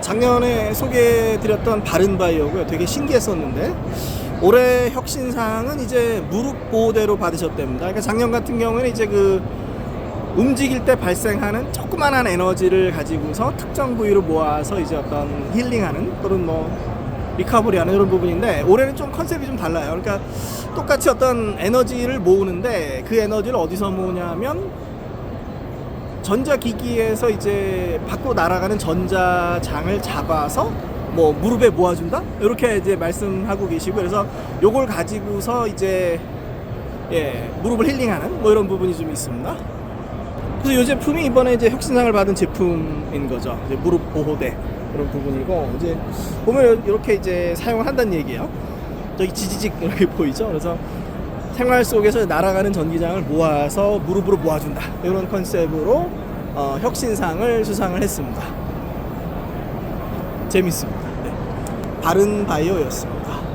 작년에 소개해드렸던 바른바이오고요. 되게 신기했었는데 올해 혁신상은 이제 무릎 보호대로 받으셨답니다. 그러니까 작년 같은 경우에는 이제 그 움직일 때 발생하는 조그만한 에너지를 가지고서 특정 부위로 모아서 이제 어떤 힐링하는 또는 뭐 리커버리하는 이런 부분인데 올해는 좀 컨셉이 좀 달라요. 그러니까 똑같이 어떤 에너지를 모으는데 그 에너지를 어디서 모으냐면 전자기기에서 이제 밖으로 날아가는 전자장을 잡아서 뭐 무릎에 모아준다 이렇게 이제 말씀하고 계시고 그래서 요걸 가지고서 이제 예 무릎을 힐링하는 뭐 이런 부분이 좀 있습니다. 그래서 이 제품이 이번에 이제 혁신상을 받은 제품인 거죠. 이제 무릎 보호대 그런 부분이고 이제 보면 이렇게 이제 사용을 한다는 얘기예요. 저기 지지직 이렇게 보이죠. 그래서 생활 속에서 날아가는 전기장을 모아서 무릎으로 모아준다 이런 컨셉으로 어, 혁신상을 수상을 했습니다. 재밌습니다. 네. 바른 바이오였습니다.